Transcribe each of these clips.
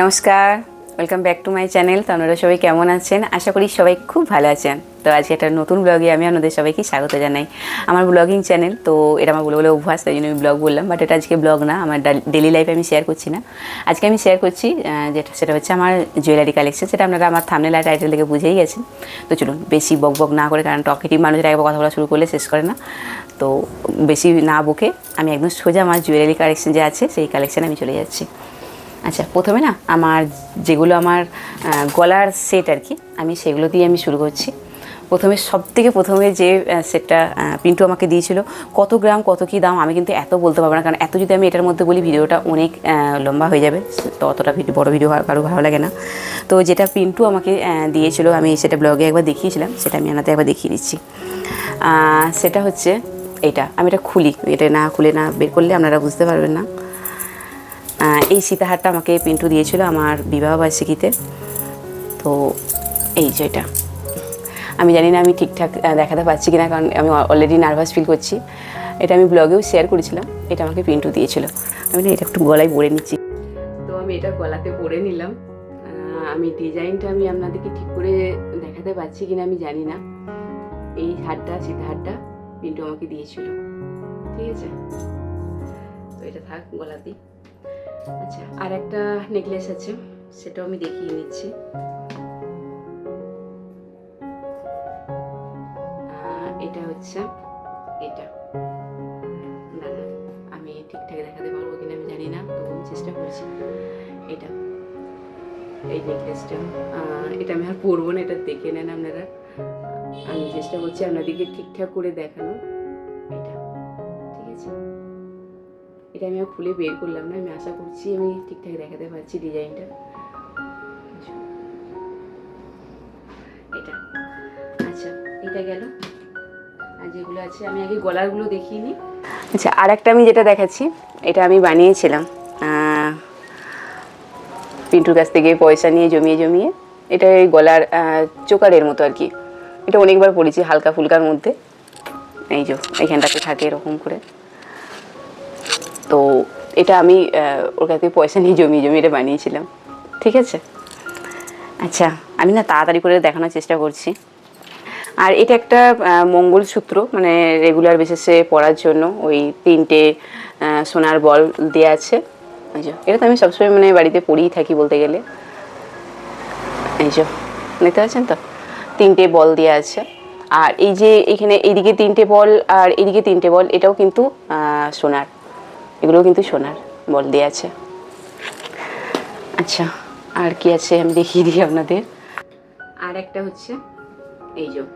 নমস্কার welcome back to my channel তো আপনারা সবাই কেমন আছেন? আশা করি সবাই খুব ভালো আছেন। তো আজকে একটা নতুন ব্লগে আমি আপনাদের সবাইকে স্বাগত জানাই। আমার ব্লগিং চ্যানেল তো এটা আমার বলে বলে অভ্যাস, তাই জন্য আমি ব্লগ বললাম। বাট এটা আজকে ব্লগ না, আমার ডেলি লাইফে আমি শেয়ার করছি না। আজকে আমি শেয়ার করছি যেটা, সেটা হচ্ছে আমার জুয়েলারি কালেকশন সেটা আপনারা আমার থামনেল আর টাইটেল থেকে বুঝেই গেছেন। তো চলুন, বেশি বক বক না করে, কারণ টকেটিভ মানুষের একবার কথা বলা শুরু করলে শেষ করে না। তো বেশি না বকে, আমি একদম সোজা আমার জুয়েলারি কালেকশন যে আছে, সেই কালেকশানে আমি চলে যাচ্ছি। আচ্ছা প্রথমে না আমার যেগুলো আমার গলার সেট আর কি, আমি সেগুলো দিয়ে আমি শুরু করছি। প্রথমে সব থেকে প্রথমে যে সেটটা পিন্টু আমাকে দিয়েছিল, কত গ্রাম, কত কী দাম, আমি কিন্তু এত বলতে পারব না, কারণ এত যদি আমি এটার মধ্যে বলি, ভিডিওটা অনেক লম্বা হয়ে যাবে, তো অতটা ভিডিও বড় ভিডিও কারও ভালো লাগে না। তো যেটা পিন্টু আমাকে দিয়েছিল, আমি সেটা ব্লগে একবার দেখিয়েছিলাম, সেটা আমি আনাতে একবার দেখিয়ে দিচ্ছি। সেটা হচ্ছে এটা, আমি এটা খুলি, এটা না খুলে না বের করলে আপনারা বুঝতে পারবেন না। এই সীতাহারটা আমাকে পিন্টু দিয়েছিল আমার বিবাহবার্ষিকীতে তো এই যে এটা। আমি জানি না আমি ঠিকঠাক দেখাতে পারছি কিনা, কারণ আমি অলরেডি নার্ভাস ফিল করছি। এটা আমি ব্লগেও শেয়ার করেছিলাম, এটা আমাকে পিন্টু দিয়েছিল। আমি না এটা একটু গলায় পরে নিচ্ছি। তো আমি এটা গলাতে পরে নিলাম। আমি ডিজাইনটা আমি আপনাদেরকে ঠিক করে দেখাতে পারছি কিনা আমি জানি না। এই হারটা, সীতাহারটা পিন্টু আমাকে দিয়েছিল। ঠিক আছে? তো এটা থাক, গলাতেই। আচ্ছা আর একটা নেকলেস আছে, সেটাও আমি দেখিয়ে নিচ্ছি এটা হচ্ছে এটা। দাদা আমি ঠিকঠাক দেখাতে পারব কিনা আমি জানি না, তবু আমি চেষ্টা করছি। এটা, এই নেকলেসটা এটা আমি আর পরবো না, এটা দেখে নেন আপনারা। আমি চেষ্টা করছি আপনাদেরকে ঠিকঠাক করে দেখানো এটা। এটা আমি খুলে বের করলাম না, আমি আশা করছি আমি ঠিকঠাক দেখাতে পারছি ডিজাইনটা। এটা। আচ্ছা এটা গেল। আর যেগুলো আছে, আমি আগে গলারগুলো দেখিয়ে নিই। আচ্ছা আর একটা আমি যেটা দেখাচ্ছি, এটা আমি বানিয়েছিলাম পিন্টুর কাছ থেকে পয়সা নিয়ে জমিয়ে জমিয়ে। এটা এই গলার চোকারের মতো আর কি। এটা অনেকবার পড়েছি হালকা ফুলকার মধ্যে। এই যে, এখানটাতে থাকে এরকম করে। তো এটা আমি ওর কাছ পয়সা নিয়ে জমিয়ে জমিয়ে এটা বানিয়েছিলাম। ঠিক আছে? আচ্ছা আমি না তাড়াতাড়ি করে দেখানোর চেষ্টা করছি। আর এটা একটা মঙ্গলসূত্র মানে রেগুলার বেসিসে পড়ার জন্য। ওই তিনটে সোনার বল দেওয়া আছে। এই এটা তো আমি সবসময় মানে বাড়িতে পড়েই থাকি বলতে গেলে। এই যে, দেখতে পাচ্ছেন তো? তিনটে বল দেওয়া আছে। আর এই যে এখানে এইদিকে তিনটে বল, আর এইদিকে তিনটে বল, এটাও কিন্তু সোনার। এগুলোও কিন্তু সোনার বল দেওয়া আছে। আচ্ছা আর কি আছে আমি দেখিয়ে দিই আপনাদের। আর একটা হচ্ছে এই যোগ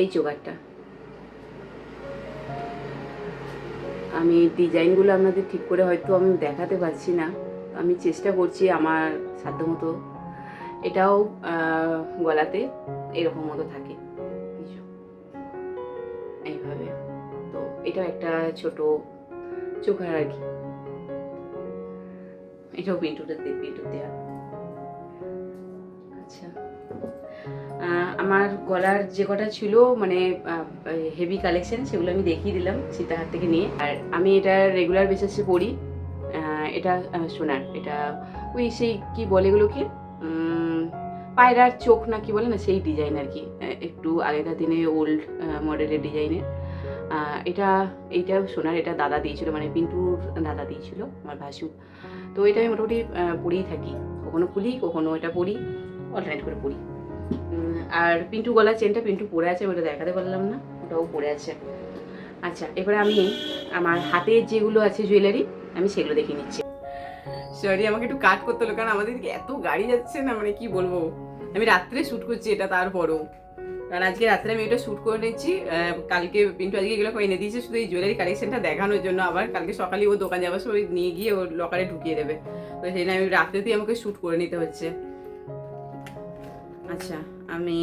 এই জোগাড়টা আমি ডিজাইনগুলো আপনাদের ঠিক করে হয়তো আমি দেখাতে পারছি না। আমি চেষ্টা করছি আমার সাধ্যমতো। এটাও গলাতে এরকম মতো থাকে। এইভাবে। তো এটাও একটা ছোট চোখার আর কি এটাও পিন্টুটা দিয়ে পিন্টু দেওয়া আচ্ছা। আমার গলার যে কটা ছিল মানে হেভি কালেকশন সেগুলো আমি দেখিয়ে দিলাম সীতাহার থেকে নিয়ে। আর আমি এটা রেগুলার বেসিসে পড়ি। এটা সোনার। এটা ওই সেই কি বলে এগুলো কি উম, পায়রার চোখ না কি বলে না সেই ডিজাইন আর কি। একটু আগেকার দিনে ওল্ড মডেলের ডিজাইনের এটা এইটাও সোনার এটা দাদা দিয়েছিল মানে পিন্টুর দাদা দিয়েছিল আমার ভাসু তো এটা আমি মোটামুটি পরেই থাকি। কখনো খুলি কখনো এটা পরি অল্টারনেট করে উম, আর পিন্টু গলার চেনটা পিন্টু পরে আছে ওটা দেখাতে পারলাম না ওটাও পরে আছে। আচ্ছা এবারে আমি আমার হাতের যেগুলো আছে জুয়েলারি আমি সেগুলো দেখে নিচ্ছি। সরি আমাকে একটু কাট করতে হলো কারণ আমাদের এত গাড়ি যাচ্ছে না মানে কি বলব? আমি রাত্রে শ্যুট করছি এটা তারপরও। কারণ আজকে রাত্রে আমি এটা শ্যুট করে নিচ্ছি কালকে পিন্টু আজকে এগুলো এনে দিয়েছে, শুধু এই জুয়েলারি কালেকশনটা দেখানোর জন্য আবার কালকে সকালে ও দোকান যাওয়ার সময় নিয়ে গিয়ে ওর লকারে ঢুকিয়ে দেবে। তো সেই আমি রাত্রেতেই আমাকে শ্যুট করে নিতে হচ্ছে। আচ্ছা আমি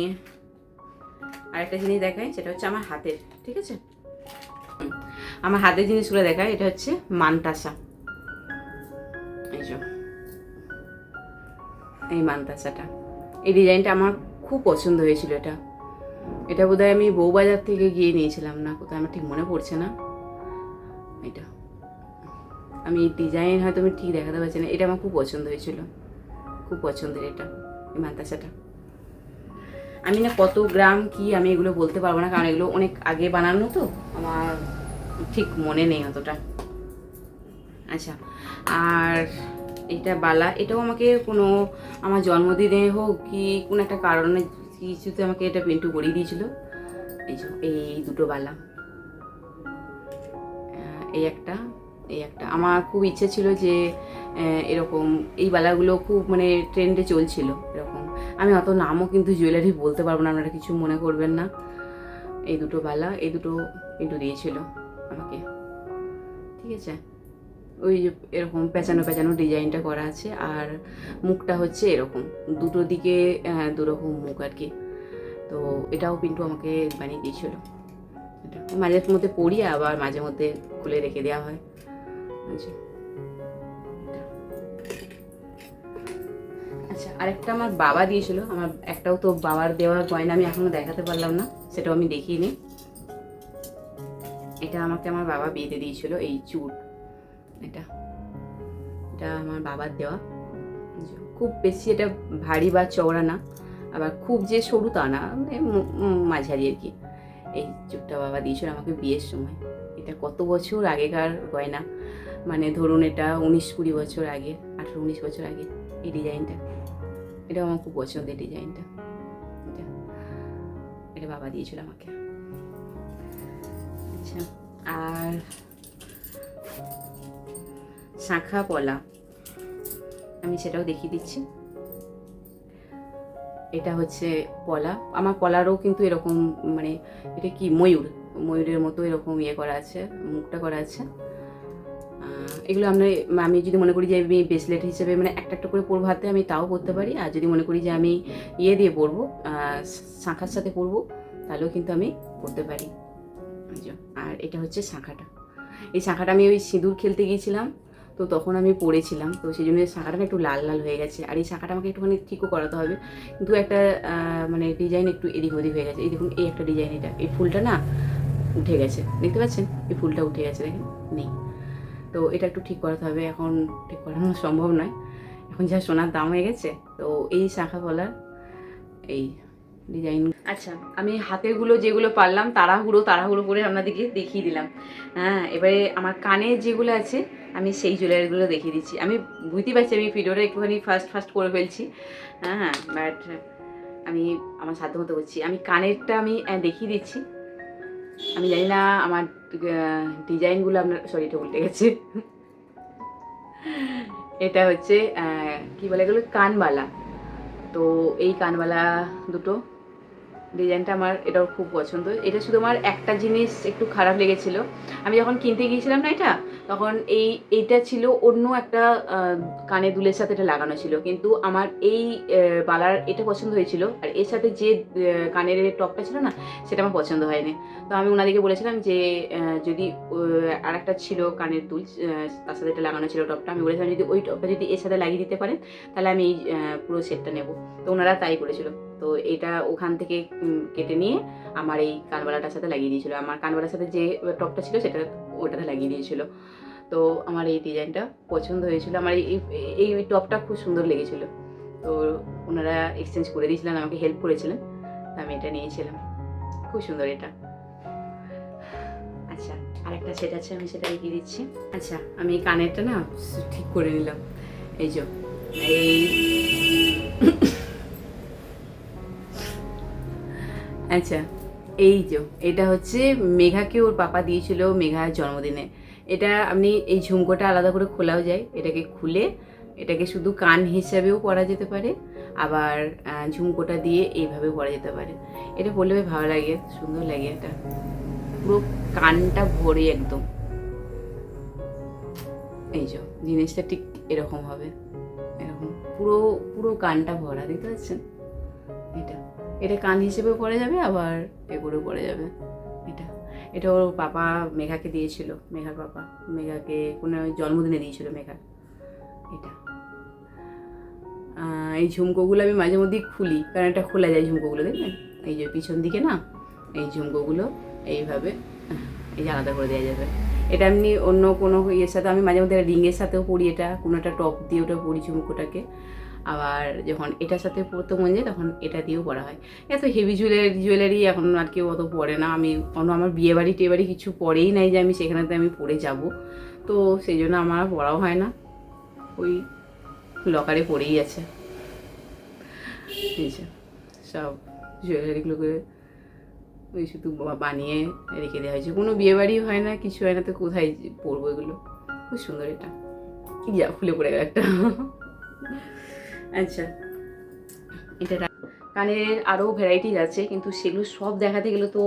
আরেকটা জিনিস দেখাই, সেটা হচ্ছে আমার হাতের, ঠিক আছে? আমার হাতের জিনিসগুলো দেখাই, এটা হচ্ছে মানতাসা। এই এই মানতাসাটা। এই ডিজাইনটা আমার খুব পছন্দ হয়েছিল এটা। এটা বোধহয় আমি বউবাজার থেকে গিয়ে নিয়েছিলাম, না কোথায় আমার ঠিক মনে পড়ছে না। এটা, আমি ডিজাইন হয়তো আমি ঠিক দেখাতে পারছি না, এটা আমার খুব পছন্দ হয়েছিল। খুব পছন্দের এটা, এই মান্তাসাটা আমি না কত গ্রাম কি আমি এগুলো বলতে পারব না, কারণ এগুলো অনেক আগে বানানো তো, আমার ঠিক মনে নেই অতটা। আচ্ছা আর এটা বালা, এটাও আমাকে কোনো, আমার জন্মদিনে হোক কি কোনো একটা কারণে কিছুতে আমাকে এটা পিন্টু করিয়ে দিয়েছিল। এই এই দুটো বালা। এই একটা এই একটা। আমার খুব ইচ্ছে ছিল যে এরকম এই বালাগুলো খুব মানে ট্রেন্ডে চলছিল এরকম। আমি অত নামও কিন্তু জুয়েলারি বলতে পারব না, আপনারা কিছু মনে করবেন না। এই দুটো বালা, এই দুটো কিন্তু দিয়েছিল আমাকে। ঠিক আছে? ওই যে এরকম পেঁচানো পেঁচানো ডিজাইনটা করা আছে আর মুখটা হচ্ছে এরকম। দুটো দিকে আহ, দুরকম মুখ আর কি। তো এটাও পিন্টু আমাকে বানিয়ে দিয়েছিল। মাঝে মধ্যে পড়ি আবার মাঝে মধ্যে খুলে রেখে দেওয়া হয়। আচ্ছা। আচ্ছা আরেকটা আমার বাবা দিয়েছিল। আমার একটাও তো বাবার দেওয়া গয়না আমি এখনও দেখাতে পারলাম না সেটাও আমি দেখিনি এটা আমাকে আমার বাবা বিয়েতে দিয়েছিল এই চুট। এটা। এটা আমার বাবার দেওয়া। খুব বেশি এটা ভারী বা চওড়া না, আবার খুব যে সরু তা না মানে মাঝারি আর কি। এই চুটটা বাবা দিয়েছিল আমাকে বিয়ের সময়। এটা কত বছর আগেকার গয়না? মানে ধরুন এটা উনিশ কুড়ি বছর আগে, আঠেরো উনিশ বছর আগে, এই ডিজাইনটা। এটা আমার খুব পছন্দের ডিজাইনটা। এটা এটা বাবা দিয়েছিল আমাকে। আচ্ছা আর শাঁখা পলা আমি সেটাও দেখিয়ে দিচ্ছি। এটা হচ্ছে পলা আমার পলারও কিন্তু এরকম মানে এটা কি ময়ূর? ময়ূরের মতো এরকম ইয়ে করা আছে, মুখটা করা আছে। এগুলো আমরা, আমি যদি মনে করি যে আমি ব্রেসলেট হিসেবে মানে একটা একটা করে পরবো হাতে, আমি তাও পরতে পারি। আর যদি মনে করি যে আমি ইয়ে দিয়ে পরবো শাঁখার সাথে পরবো, তাহলেও কিন্তু আমি পরতে পারি। আর এটা হচ্ছে শাঁখাটা। এই শাঁখাটা আমি ওই সিঁদুর খেলতে গিয়েছিলাম। তো তখন আমি পড়েছিলাম, তো সেই জন্য শাঁখাটা একটু লাল লাল হয়ে গেছে। আর এই শাঁখাটা আমাকে একটুখানি ঠিকও করাতে হবে। কিন্তু একটা মানে ডিজাইন একটু এদিক ওদিক হয়ে গেছে। এই দেখুন, এই একটা ডিজাইন এটা। এই ফুলটা না উঠে গেছে। দেখতে পাচ্ছেন? এই ফুলটা উঠে গেছে, দেখেন? নেই। তো এটা একটু ঠিক করাতে হবে। এখন ঠিক করানো সম্ভব নয়। এখন যা সোনার দাম হয়ে গেছে, তো এই শাখা বলার এই ডিজাইন আচ্ছা আমি হাতেরগুলো যেগুলো পারলাম, তাড়াহুড়ো তাড়াহুড়ো করে আপনাদেরকে দেখিয়ে দিলাম। হ্যাঁ এবারে আমার কানে যেগুলো আছে আমি সেই জুয়েলারিগুলো দেখিয়ে দিচ্ছি। আমি বুঝতেই পারছি আমি ভিডিওটা একটুখানি ফার্স্ট ফার্স্ট করে ফেলছি। হ্যাঁ বাট আমি আমার সাধ্য মতো করছি। আমি কানেরটা আমি দেখিয়ে দিচ্ছি। আমি জানি না আমার ডিজাইনগুলো আপনার সরি এটা উল্টে গেছে। এটা হচ্ছে কি বলে গেলো কানবালা। তো এই কানবালা দুটো ডিজাইনটা আমার, এটাও খুব পছন্দ। এটা শুধু আমার একটা জিনিস একটু খারাপ লেগেছিল। আমি যখন কিনতে গিয়েছিলাম না এটা তখন এই, এইটা ছিল অন্য একটা কানে দুলের সাথে এটা লাগানো ছিল। কিন্তু আমার এই বালার এটা পছন্দ হয়েছিল। আর এর সাথে যে কানের টপটা ছিল না, সেটা আমার পছন্দ হয়নি। তো আমি ওনাদেরকে বলেছিলাম যে যদি আর একটা ছিল কানের দুল তার সাথে এটা লাগানো ছিল টপটা, আমি বলেছিলাম যদি ওই টপটা যদি এর সাথে লাগিয়ে দিতে পারেন, তাহলে আমি এই পুরো সেটটা নেব। তো ওনারা তাই করেছিল। তো এটা ওখান থেকে কেটে নিয়ে আমার এই কানবালাটার সাথে লাগিয়ে দিয়েছিল। আমার কানবালার সাথে যে টপটা ছিল, সেটা ওটাতে লাগিয়ে দিয়েছিল। তো আমার এই ডিজাইনটা পছন্দ হয়েছিল। আমার এই এই টপটা খুব সুন্দর লেগেছিল। তো ওনারা এক্সচেঞ্জ করে দিয়েছিলেন, আমাকে হেল্প করেছিলেন। আমি এটা নিয়েছিলাম। খুব সুন্দর এটা। আচ্ছা আরেকটা সেট আছে, আমি সেটা এগিয়ে দিচ্ছি। আচ্ছা আমি এই কানেরটা না ঠিক করে নিলাম। এই যে, এই আচ্ছা এই যে, এটা হচ্ছে মেঘাকে ওর পাপা দিয়েছিল মেঘার জন্মদিনে। এটা আপনি এই ঝুমকোটা আলাদা করে খোলাও যায়। এটাকে খুলে এটাকে শুধু কান হিসাবেও পরা যেতে পারে, আবার ঝুমকোটা দিয়ে এইভাবেও পরা যেতে পারে। এটা পরলে ভালো লাগে, সুন্দর লাগে এটা। পুরো কানটা ভরে একদম। এই যে, জিনিসটা ঠিক এরকম হবে। এরকম পুরো পুরো কানটা ভরা, দেখতে পাচ্ছেন? এটা। এটা কান হিসেবেও পড়ে যাবে, আবার এ করেও পড়ে যাবে। এটা ওর পাপা মেঘাকে দিয়েছিল, মেঘার পাপা মেঘাকে কোনো জন্মদিনে দিয়েছিল মেঘা। এটা। এই ঝুমকোগুলো আমি মাঝে মধ্যেই খুলি, কারণ এটা খোলা যায় ঝুমকোগুলো দেখবেন এই যে পিছন দিকে না, এই ঝুমকোগুলো এইভাবে এই আলাদা করে দেওয়া যাবে। এটা এমনি অন্য কোনো ইয়ের সাথে, আমি মাঝে মধ্যে রিংয়ের সাথেও পরি এটা, কোনো একটা টপ দিয়ে ওটা পরি ঝুমকোটাকে। আবার যখন এটার সাথে পরতে মন যায় তখন এটা দিয়েও পরা হয়। এত হেভি জুয়েলারি জুয়েলারি এখন আর কেউ অত পরে না। আমি অন্য আমার বিয়ে বাড়ি টিয়ে বাড়ি কিছু পরেই নাই যে আমি সেখানেতে আমি পরে যাব। তো সেই জন্য আমার পরাও হয় না। ওই লকারে পড়েই আছে। সব জুয়েলারিগুলোকে ওই শুধু বানিয়ে রেখে দেওয়া হয়েছে। কোনো বিয়ে বাড়ি হয় না, কিছু হয় না, তো কোথায় পরবো এগুলো? খুব সুন্দর এটা। যা খুলে পড়ে গেল একটা। আচ্ছা। এটা কানের আরও ভ্যারাইটিজ আছে, কিন্তু সেগুলো সব দেখাতে গেলে তো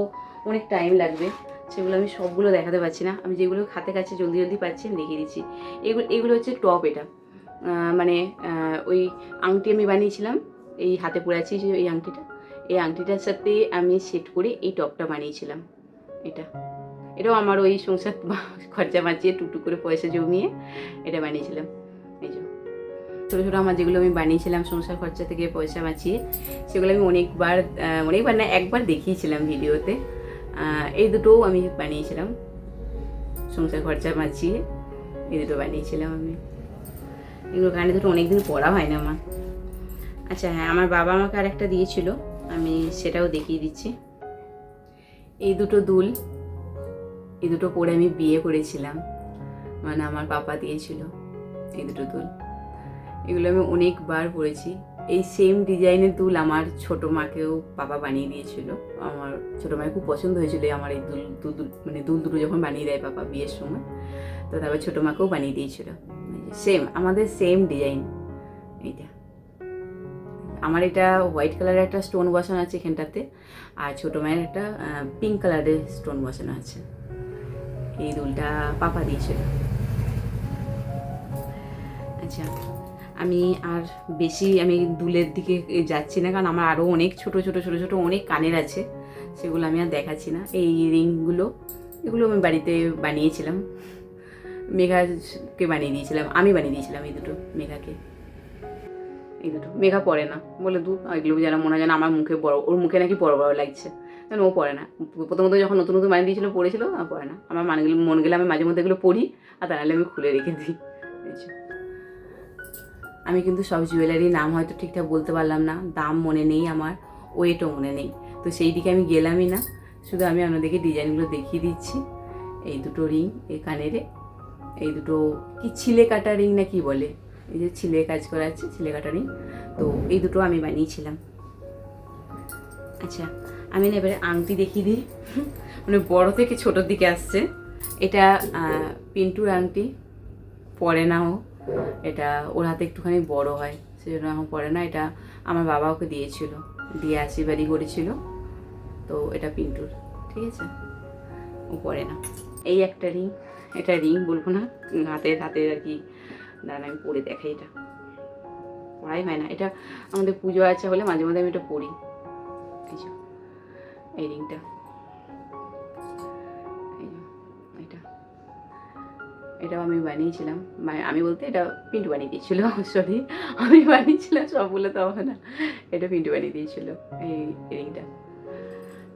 অনেক টাইম লাগবে। সেগুলো আমি সবগুলো দেখাতে পারছি না। আমি যেগুলো হাতে কাছে জলদি জলদি পাচ্ছি, আমি দেখিয়ে দিচ্ছি। এগুলো এগুলো হচ্ছে টপ এটা। মানে ওই আংটি আমি বানিয়েছিলাম, এই হাতে পরে আছি যে এই আংটিটা। এই আংটিটার সাথে আমি সেট করে এই টপটা বানিয়েছিলাম, এটা। এটাও আমার ওই সংসার খরচা বাঁচিয়ে টুকটুক করে পয়সা জমিয়ে এটা বানিয়েছিলাম। ছোটো ছোটো আমার যেগুলো আমি বানিয়েছিলাম, সংসার খরচা থেকে পয়সা বাঁচিয়ে, সেগুলো আমি অনেকবার অনেকবার না, একবার দেখিয়েছিলাম ভিডিওতে। এই দুটোও আমি বানিয়েছিলাম। সংসার খরচা বাঁচিয়ে এই দুটো বানিয়েছিলাম আমি। এগুলো কানে দুটো অনেকদিন পড়া হয় না আমার আচ্ছা হ্যাঁ আমার বাবা আমাকে আর একটা দিয়েছিল, আমি সেটাও দেখিয়ে দিচ্ছি। এই দুটো দুল, এই দুটো পরে আমি বিয়ে করেছিলাম। মানে আমার পাপা দিয়েছিল এই দুটো দুল। এগুলো আমি অনেকবার পরেছি এই সেম ডিজাইনের দুল আমার ছোট মাকেও বাবা বানিয়ে দিয়েছিল। আমার ছোট মায়ের খুব পছন্দ হয়েছিল আমার এই দুল দুল মানে দুল দুটো যখন বানিয়ে দেয় বাবা বিয়ের সময়, তো তারপর ছোট মাকেও বানিয়ে দিয়েছিল। সেম আমাদের সেম ডিজাইন এইটা। আমার এটা হোয়াইট কালারের একটা স্টোন বসানো আছে এখানটাতে, আর ছোটো মায়ের একটা পিঙ্ক কালারের স্টোন বসানো আছে। এই দুলটা পাপা দিয়েছিল। আচ্ছা। আমি আর বেশি আমি দুলের দিকে যাচ্ছি না, কারণ আমার আরও অনেক ছোট ছোট ছোট ছোট অনেক কানের আছে। সেগুলো আমি আর দেখাচ্ছি না। এই রিংগুলো, এগুলো আমি বাড়িতে বানিয়েছিলাম। মেঘাকে বানিয়ে দিয়েছিলাম। আমি বানিয়ে দিয়েছিলাম এই দুটো মেঘাকে। এই দুটো। মেঘা পরে না। বলে দু এগুলো যেন মনে হয় যেন আমার মুখে বড়, ওর মুখে নাকি বড় বড় লাগছে। যেন ও পড়ে না। প্রথমত যখন নতুন নতুন বানিয়ে দিয়েছিল, পড়েছিল পড়ে না। আমার মানগুলো মন গেলে আমি মাঝে মধ্যে এগুলো পড়ি, আর তা নাহলে আমি খুলে রেখে দিই। আমি কিন্তু সব জুয়েলারির নাম হয়তো ঠিকঠাক বলতে পারলাম না, দাম মনে নেই আমার ওয়েটও মনে নেই। তো সেই দিকে আমি গেলামই না, শুধু আমি আপনাদেরকে ডিজাইনগুলো দেখিয়ে দিচ্ছি। এই দুটো রিং এই কানেরে এই দুটো কি ছিলে কাটা রিং না কি বলে? এই যে ছিলে কাজ করা আছে, ছিলে কাটা রিং তো এই দুটো আমি বানিয়েছিলাম। আচ্ছা আমি না এবারে আংটি দেখিয়ে দিই। মানে বড় থেকে ছোটোর দিকে আসছে। এটা পিন্টুর আংটি, পরে না ও এটা ওর হাতে একটুখানি বড় হয় সেজন্য এখন পরে না এটা আমার বাবা ওকে দিয়েছিল। দিয়ে আশীর্বাদই করেছিল। তো এটা পিন্টুর ঠিক আছে? ও পরে না। এই একটা রিং এটা রিং বলব না উম, হাতের হাতের আর কি। দাঁড়ান আমি পরে দেখাই এটা। পড়াই হয় না এটা আমাদের পুজো আছে হলে মাঝে মাঝে আমি এটা পড়ি এই রিংটা। এটাও আমি বানিয়েছিলাম। মানে আমি বলতে এটা পিন্টু বানিয়ে দিয়েছিল সরি আমি বানিয়েছিলাম সবগুলো তো হবে না। এটা পিন্টু বানিয়ে দিয়েছিল এই রিংটা।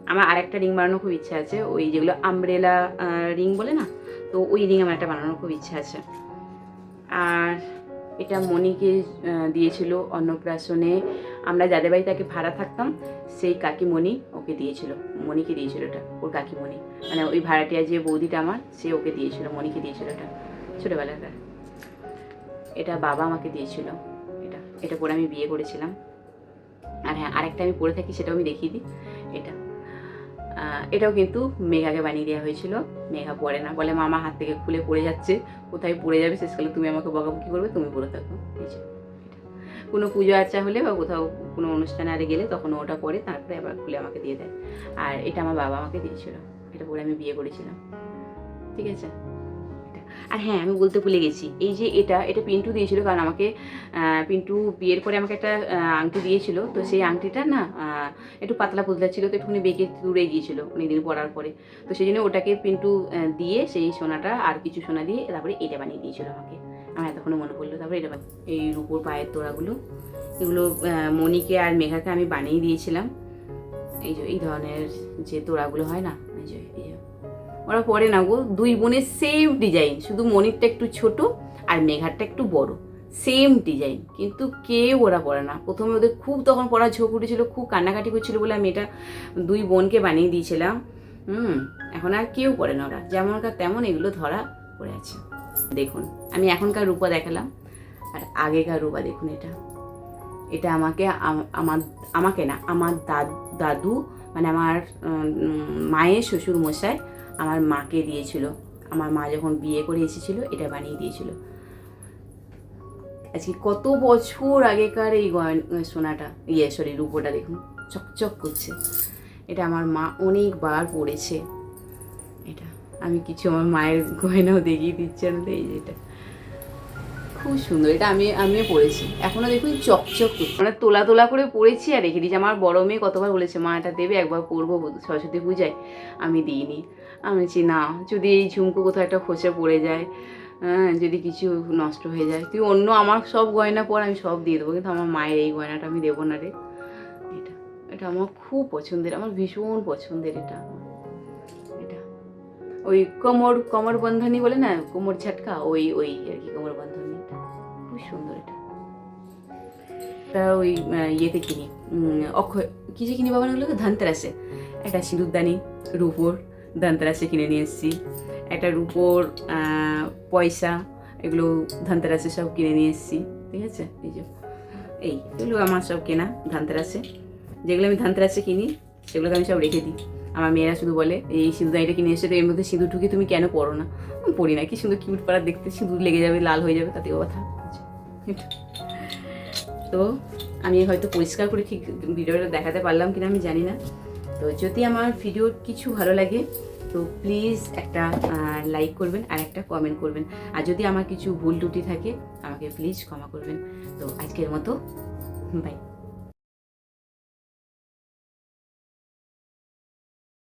আমার আরেকটা রিং বানানোর খুব ইচ্ছা আছে ওই যেগুলো আমব্রেলা রিং বলে না? তো ওই রিং আমার একটা বানানোর খুব ইচ্ছা আছে। আর এটা আহ, দিয়েছিল অন্নপ্রাশনে। আমরা যাদের বাড়িতে আগে ভাড়া থাকতাম, সেই কাকিমণি ওকে দিয়েছিল। মণিকে দিয়েছিল এটা, ওর কাকিমণি। মানে ওই ভাড়াটিয়া যে বৌদিটা আমার, সে ওকে দিয়েছিল, মণিকে দিয়েছিল এটা। ছোটোবেলাকার এটা। বাবা আমাকে দিয়েছিল, এটা। এটা পরে আমি বিয়ে করেছিলাম। আর হ্যাঁ আরেকটা আমি পরে থাকি, সেটাও আমি দেখিয়ে দিই। এটা। এটাও কিন্তু মেঘাকে বানিয়ে দেওয়া হয়েছিল। মেঘা পরে না, বলে, মামা হাত থেকে খুলে পড়ে যাচ্ছে। কোথায় পড়ে যাবে? শেষকালে তুমি আমাকে বকাবকি করবে, তুমি পরে থাকো। এই। কোনো পুজো আর্চা হলে বা কোথাও কোনো অনুষ্ঠানে আরে গেলে তখন ওটা পরে তারপরে আবার খুলে আমাকে দিয়ে দেয়। আর এটা আমার বাবা আমাকে দিয়েছিল। এটা পরে আমি বিয়ে করেছিলাম। ঠিক আছে? আর হ্যাঁ আমি বলতে ভুলে গেছি। এই যে এটা এটা পিন্টু দিয়েছিল কারণ আমাকে পিন্টু বিয়ের পরে আমাকে একটা আংটি দিয়েছিল। তো সেই আংটিটা না একটু পাতলা পুতলা ছিল তো একটুখানি বেঁকে দূরে গিয়েছিল অনেকদিন পরার পরে। তো সেই জন্য ওটাকে পিন্টু দিয়ে সেই সোনাটা আর কিছু সোনা দিয়ে তারপরে এটা বানিয়ে দিয়েছিল আমাকে। আমার এতক্ষণে মনে পড়ল, তারপরে এটা এই রূপোর পায়ের তোড়াগুলো, এগুলো মণিকে আর মেঘাকে আমি বানিয়ে দিয়েছিলাম। এই যে, এই ধরনের যে তোড়াগুলো হয় না, এই যে এই যে। ওরা পরে না গো, দুই বোনের সেম ডিজাইন শুধু মনিরটা একটু ছোট আর মেঘারটা একটু বড় সেম ডিজাইন কিন্তু কেউ ওরা পরে না। প্রথমে ওদের খুব তখন পড়া ঝোঁক উঠেছিল, খুব কান্নাকাটি করছিল বলে আমি এটা দুই বোনকে বানিয়ে দিয়েছিলাম। হুম, এখন আর কেউ পরে না ওরা। যেমনকার তেমন এগুলো ধরা পড়ে আছে। দেখুন, আমি এখনকার রূপা দেখালাম, আর আগেকার রূপা দেখুন এটা। এটা আমাকে আমার, আমাকে না, আমার দাদ- দাদু মানে আমার মায়ের শ্বশুর মশাই আমার মাকে দিয়েছিল। আমার মা যখন বিয়ে করে এসেছিল, এটা বানিয়ে দিয়েছিল। আজকে কত বছর আগেকার এই গয়ন, সোনাটা ইয়ে সরি রূপোটা দেখুন, চকচক করছে। এটা আমার মা অনেকবার পড়েছে। আমি কিছু আমার মায়ের গয়নাও দেখিয়ে দিচ্ছি আপনাদের এই যে এটা। খুব সুন্দর, এটা আমি, আমিও পড়েছি এখনও দেখুন চকচক মানে তোলা তোলা করে পড়েছি আর রেখে দিয়েছি। আমার বড় মেয়ে কতবার বলেছে, মা, এটা দেবে, একবার পরবো সরস্বতী পূজায় আমি দিইনি। আমি বলছি, না, যদি এই ঝুমকো কোথাও একটা খসে পড়ে যায় হ্যাঁ যদি কিছু নষ্ট হয়ে যায়, তুই অন্য আমার সব গয়না পর, আমি সব দিয়ে দেবো। কিন্তু আমার মায়ের এই গয়নাটা আমি দেবো না রে। এটা এটা আমার খুব পছন্দের, আমার ভীষণ পছন্দের এটা। ওই কোমর কোমর বন্ধনী বলে না? কোমর ঝাটকা? ওই ওই আর কি কোমর বন্ধনী। এটা খুব সুন্দর এটা। এটা ওই ইয়েতে কিনি। অক্ষয় কিসে কিনি বাবা ওগুলো ধানতেরাসে। একটা সিঁদুরদানি রুপোর ধানতেরাসে কিনে নিয়ে এসেছি। একটা রুপোর পয়সা, এগুলো ধানতেরাসে সব কিনে নিয়ে এসেছি। ঠিক আছে? এই যে, এই এগুলো আমার সব কেনা ধানতেরাসে। যেগুলো আমি ধানতেরাসে কিনি, সেগুলোকে আমি সব রেখে দিই। আমার মেয়েরা শুধু বলে, এই সিঁদুর সিঁদুরদানিটা কিনে এসে এর মধ্যে সিঁদুর ঢুকে তুমি কেন পড়ো না? পড়ি না, কি সুন্দর কিউট পাড়া দেখতে, সিঁদুর লেগে যাবে, লাল হয়ে যাবে তাতে কথা তো আমি হয়তো পরিষ্কার করে ঠিক ভিডিওটা দেখাতে পারলাম কিনা আমি জানি না। তো যদি আমার ভিডিও কিছু ভালো লাগে, তো প্লিজ একটা লাইক করবেন আর একটা কমেন্ট করবেন। আর যদি আমার কিছু ভুল ত্রুটি থাকে, আমাকে প্লিজ ক্ষমা করবেন। তো আজকের মতো বাই